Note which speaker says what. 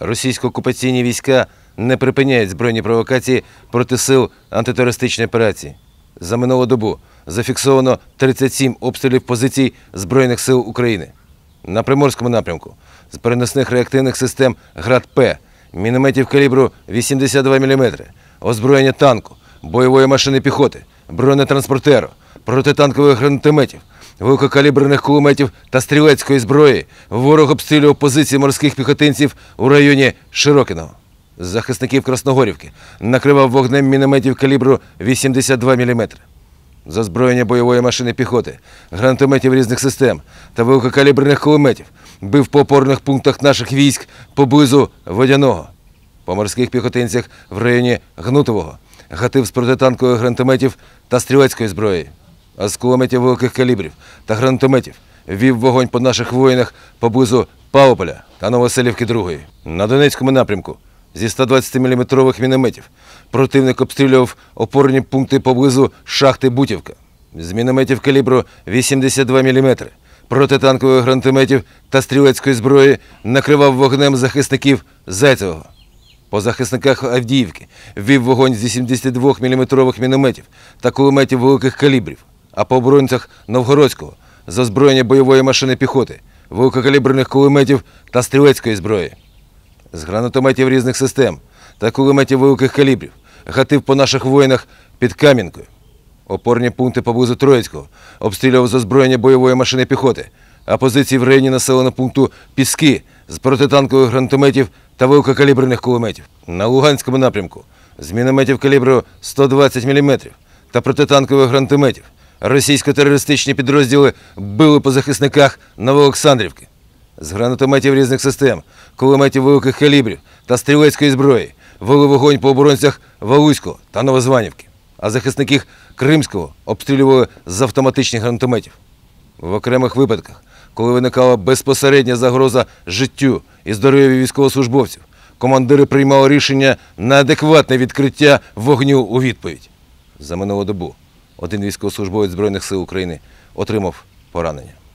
Speaker 1: Російсько-окупаційні війська не припиняють збройні провокації проти сил антитерористичної операції. За минулу добу зафіксовано 37 обстрілів позицій Збройних сил України. На Приморському напрямку з переносних реактивних систем ГРАД-П, мінометів калібру 82 мм, озброєння танку, бойової машини піхоти, бронетранспортеру, протитанкових гранатометів, великокаліберних кулеметів та стрілецької зброї ворог обстрілював позиції морських піхотинців у районі Широкиного. Захисників Красногорівки накривав вогнем мінометів калібру 82 мм. з озброєння бойової машини піхоти, гранатометів різних систем та великокаліберних кулеметів бив по опорних пунктах наших військ поблизу водяного. По морських піхотинцях в районі Гнутового гатив з протитанкових гранатометів та стрілецької зброї, а з кулеметів великих калібрів та гранатометів вів вогонь по наших воїнах поблизу Павополя та Новоселівки Другої. На Донецькому напрямку зі 120-мм мінометів противник обстрілював опорні пункти поблизу шахти Бутівка. З мінометів калібру 82 мм, протитанкових гранатометів та стрілецької зброї накривав вогнем захисників Зайцевого. По захисниках Авдіївки ввів вогонь з 82-мм мінометів та кулеметів великих калібрів, а по оборонцях Новгородського з озброєння бойової машини піхоти, великокаліберних кулеметів та стрілецької зброї. З гранатометів різних систем та кулеметів великих калібрів гатив по наших воїнах під Кам'янкою. Опорні пункти поблизу Троїцького обстрілював з озброєння бойової машини піхоти, а позиції в районі населеного пункту Піски з протитанкових гранатометів та великокаліберних кулеметів. На Луганському напрямку з мінометів калібру 120 мм та протитанкових гранатометів російсько-терористичні підрозділи били по захисниках Новоолександрівки. З гранатометів різних систем, кулеметів великих калібрів та стрілецької зброї вели вогонь по оборонцях Валуського та Новозванівки, а захисників Кримського обстрілювали з автоматичних гранатометів. В окремих випадках, коли виникала безпосередня загроза життю і здоров'ю військовослужбовців, командири приймали рішення на адекватне відкриття вогню у відповідь. За минулу добу один військовослужбовець Збройних сил України отримав поранення.